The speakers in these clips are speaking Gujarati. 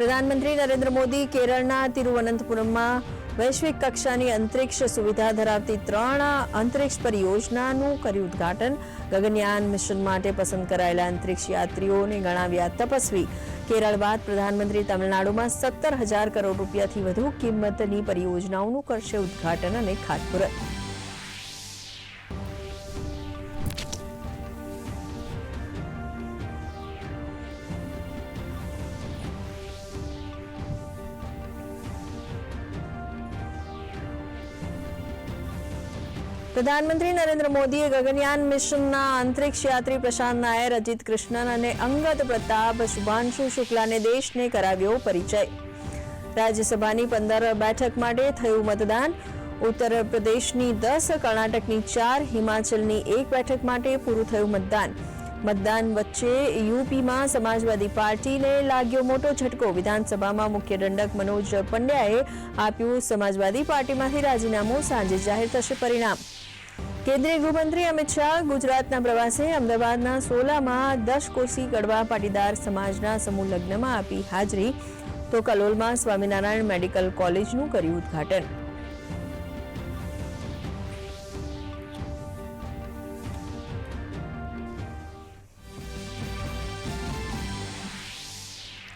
પ્રધાનમંત્રી નરેન્દ્ર મોદી કેરળના તિરુવનંતપુરમમાં વૈશ્વિક કક્ષાની અંતરિક્ષ સુવિધા ધરાવતી ત્રણ અંતરિક્ષ પરિયોજનાનું કર્યું ઉદ્ઘાટન. ગગનયાન મિશન માટે પસંદ કરાયેલા અંતરિક્ષ યાત્રીઓને ગણાવ્યા તપસ્વી. કેરળ બાદ પ્રધાનમંત્રી તમિલનાડુમાં સત્તર હજાર કરોડ રૂપિયાથી વધુ કિંમતની પરિયોજનાઓનું કરશે ઉદ્ઘાટન અને ખાતમુહૂર્ત. પ્રધાનમંત્રી નરેન્દ્ર મોદીએ ગગનયાન મિશનના અંતરિક્ષ યાત્રી પ્રશાંત નાયર, અજીત કૃષ્ણન અને અંગત પ્રતાપ, શુભાંશુ શુક્લાને દેશને કરાવ્યો પરિચય. રાજ્યસભાની પંદર બેઠક માટે થયું મતદાન. ઉત્તર પ્રદેશની દસ, કર્ણાટકની ચાર, હિમાચલની એક બેઠક માટે પૂરું થયું મતદાન. મતદાન વચ્ચે યુપીમાં સમાજવાદી પાર્ટીને લાગ્યો મોટો ઝટકો. વિધાનસભામાં મુખ્ય દંડક મનોજ પંડ્યાએ આપ્યું, સમાજવાદી પાર્ટીમાંથી રાજીનામું સાંજે જાહેર થશે પરિણામ. કેન્દ્રીય ગૃહમંત્રી અમિત શાહ ગુજરાતના પ્રવાસે અમદાવાદના સોલામાં દસ કોસી કડવા પાટીદાર સમાજના સમૂહ લગ્નમાં આપી હાજરી. તો કલોલમાં સ્વામિનારાયણ મેડિકલ કોલેજનું કર્યું ઉદ્ઘાટન.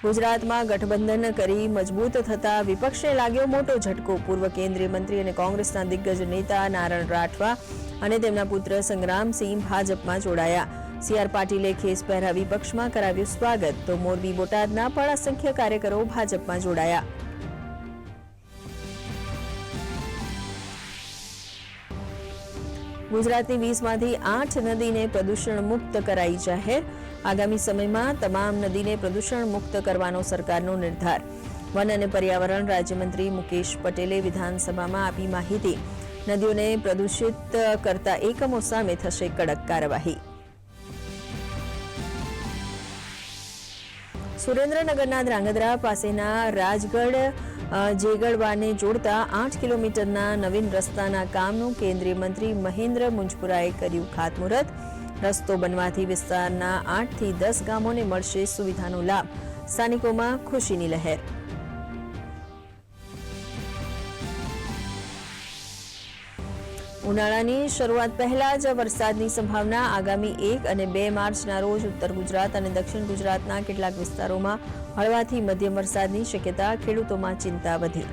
ગુજરાતમાં ગઠબંધન કરી મજબૂત થતા વિપક્ષને લાગ્યો મોટો ઝટકો. પૂર્વ કેન્દ્રીય મંત્રી અને કોંગ્રેસના દિગ્ગજ નેતા નારણ રાઠવા અને તેમના પુત્ર સંગ્રામસિંહ ભાજપમાં જોડાયા. સીઆર પાટીલે ખેસ પહેરાવી પક્ષમાં કરાવ્યું સ્વાગત, તો મોરબી, બોટાદના પણ અસંખ્ય કાર્યકરો ભાજપમાં જોડાયા. ગુજરાતની વીસમાંથી આઠ નદીને પ્રદૂષણ મુક્ત કરાઈ જાહેર આગામી સમયમાં તમામ નદીને પ્રદૂષણ મુક્ત કરવાનો સરકારનો નિર્ધાર. વન અને પર્યાવરણ રાજ્યમંત્રી મુકેશ પટેલે વિધાનસભામાં આપી માહિતી. નદીઓને પ્રદૂષિત કરતા એકમો સામે થશે કડક કાર્યવાહી. સુરેન્દ્રનગરના ધ્રાંગધ્રા પાસેના રાજગઢ જેગડવાને જોડતા આઠ કિલોમીટરના નવીન રસ્તાના કામનું કેન્દ્રીય મંત્રી મહેન્દ્ર મુંજપુરાએ કર્યું ખાતમુહૂર્ત. રસ્તો બનવાથી વિસ્તારના આઠથી દસ ગામોને મળશે સુવિધાનો લાભ. સ્થાનિકોમાં ખુશીની લહેર. ઉનાળાની શરૂઆત પહેલા જ વરસાદની સંભાવના આગામી એક અને બે માર્ચના રોજ ઉત્તર ગુજરાત અને દક્ષિણ ગુજરાતના કેટલાક વિસ્તારોમાં હળવાથી મધ્યમ વરસાદની શક્યતા ખેડૂતોમાં ચિંતા વધી.